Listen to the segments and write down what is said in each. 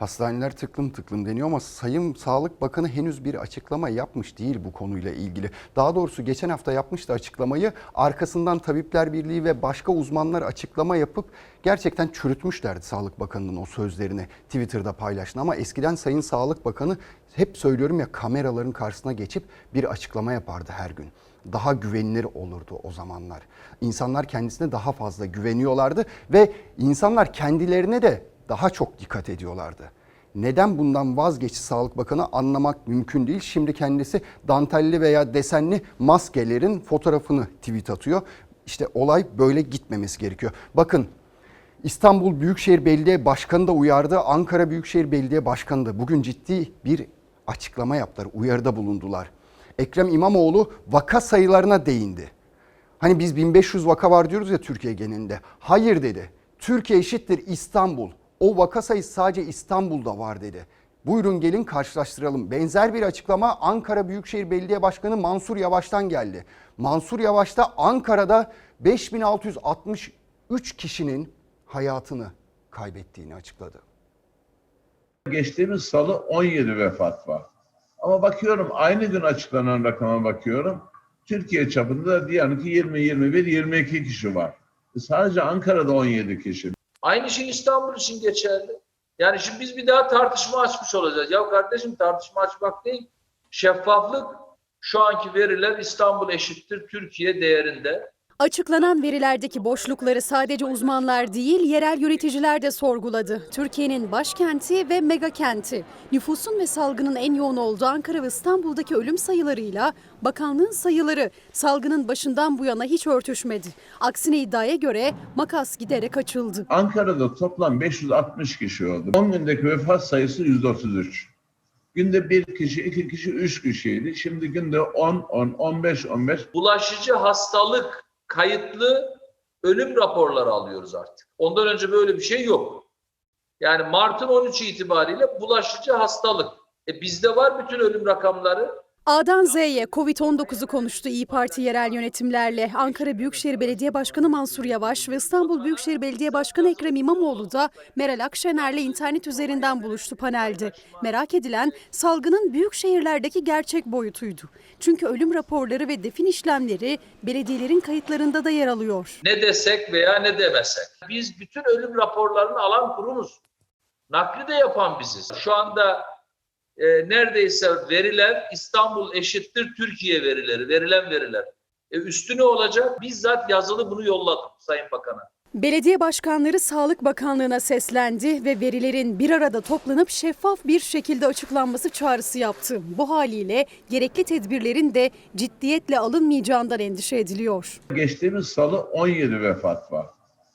Hastaneler tıklım tıklım deniyor ama Sayın Sağlık Bakanı henüz bir açıklama yapmış değil bu konuyla ilgili. Daha doğrusu geçen hafta yapmıştı açıklamayı. Arkasından Tabipler Birliği ve başka uzmanlar açıklama yapıp gerçekten çürütmüşlerdi Sağlık Bakanı'nın o sözlerini Twitter'da paylaştı. Ama eskiden Sayın Sağlık Bakanı hep söylüyorum ya kameraların karşısına geçip bir açıklama yapardı her gün daha güvenilir olurdu o zamanlar. İnsanlar kendisine daha fazla güveniyorlardı ve insanlar kendilerine de daha çok dikkat ediyorlardı. Neden bundan vazgeçti Sağlık Bakanı anlamak mümkün değil. Şimdi kendisi dantelli veya desenli maskelerin fotoğrafını tweet atıyor. İşte olay böyle gitmemesi gerekiyor. Bakın İstanbul Büyükşehir Belediye Başkanı da uyardı. Ankara Büyükşehir Belediye Başkanı da bugün ciddi bir açıklama yaptılar, uyarıda bulundular. Ekrem İmamoğlu vaka sayılarına değindi. Hani biz 1500 vaka var diyoruz ya Türkiye genelinde. Hayır dedi. Türkiye eşittir İstanbul. O vaka sayısı sadece İstanbul'da var dedi. Buyurun gelin karşılaştıralım. Benzer bir açıklama Ankara Büyükşehir Belediye Başkanı Mansur Yavaş'tan geldi. Mansur Yavaş da Ankara'da 5663 kişinin hayatını kaybettiğini açıkladı. Geçtiğimiz salı 17 vefat var. Ama bakıyorum aynı gün açıklanan rakama bakıyorum. Türkiye çapında diyelim ki 20, 21, 22 kişi var. Sadece Ankara'da 17 kişi. Aynı şey İstanbul için geçerli. Yani şimdi biz bir daha tartışma açmış olacağız. Ya kardeşim tartışma açmak değil. Şeffaflık şu anki veriler İstanbul eşittir Türkiye değerinde. Açıklanan verilerdeki boşlukları sadece uzmanlar değil, yerel yöneticiler de sorguladı. Türkiye'nin başkenti ve mega kenti. Nüfusun ve salgının en yoğun olduğu Ankara ve İstanbul'daki ölüm sayılarıyla bakanlığın sayıları salgının başından bu yana hiç örtüşmedi. Aksine iddiaya göre makas giderek açıldı. Ankara'da toplam 560 kişi oldu. 10 gündeki vefat sayısı 133. Günde bir kişi, iki kişi, üç kişiydi. Şimdi günde 10, 10, 15, 15. Bulaşıcı hastalık kayıtlı ölüm raporları alıyoruz artık. Ondan önce böyle bir şey yok. Yani Mart'ın 13 itibariyle bulaşıcı hastalık. E bizde var bütün ölüm rakamları. A'dan Z'ye Covid-19'u konuştu İyi Parti yerel yönetimlerle. Ankara Büyükşehir Belediye Başkanı Mansur Yavaş ve İstanbul Büyükşehir Belediye Başkanı Ekrem İmamoğlu da Meral Akşener'le internet üzerinden buluştu panelde. Merak edilen salgının büyük şehirlerdeki gerçek boyutuydu. Çünkü ölüm raporları ve defin işlemleri belediyelerin kayıtlarında da yer alıyor. Ne desek veya ne demesek. Biz bütün ölüm raporlarını alan kurumuz. Nakli de yapan biziz. Şu anda e, neredeyse veriler İstanbul eşittir Türkiye verileri, verilen veriler. E, üstü ne olacak? Bizzat yazılı bunu yolladım Sayın Bakan'a. Belediye başkanları Sağlık Bakanlığı'na seslendi ve verilerin bir arada toplanıp şeffaf bir şekilde açıklanması çağrısı yaptı. Bu haliyle gerekli tedbirlerin de ciddiyetle alınmayacağından endişe ediliyor. Geçtiğimiz salı 17 vefat var.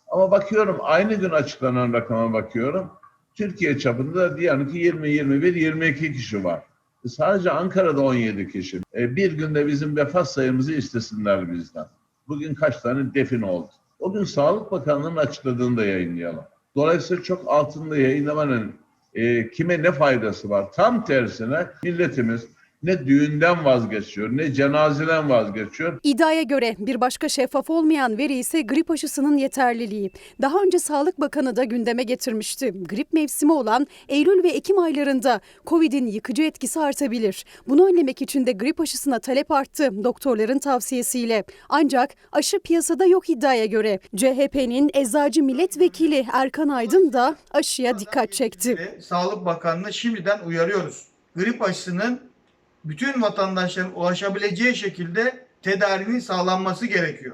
Ama bakıyorum aynı gün açıklanan rakama bakıyorum. Türkiye çapında diyelim ki 20, 21, 22 kişi var. E Sadece Ankara'da 17 kişi. E bir günde bizim vefat sayımızı istesinler bizden. Bugün kaç tane defin oldu? O gün Sağlık Bakanlığı'nın açıkladığını da yayınlayalım. Dolayısıyla çok altında yayınlamanın e, kime ne faydası var? Tam tersine milletimiz ne düğünden vazgeçiyor, ne cenazeden vazgeçiyor. İddiaya göre bir başka şeffaf olmayan veri ise grip aşısının yeterliliği. Daha önce Sağlık Bakanı da gündeme getirmişti. Grip mevsimi olan Eylül ve Ekim aylarında Covid'in yıkıcı etkisi artabilir. Bunu önlemek için de grip aşısına talep arttı doktorların tavsiyesiyle. Ancak aşı piyasada yok iddiaya göre. CHP'nin eczacı milletvekili Erkan Aydın da aşıya dikkat çekti. Sağlık Bakanlığı şimdiden uyarıyoruz. Grip aşısının bütün vatandaşların ulaşabileceği şekilde tedarinin sağlanması gerekiyor.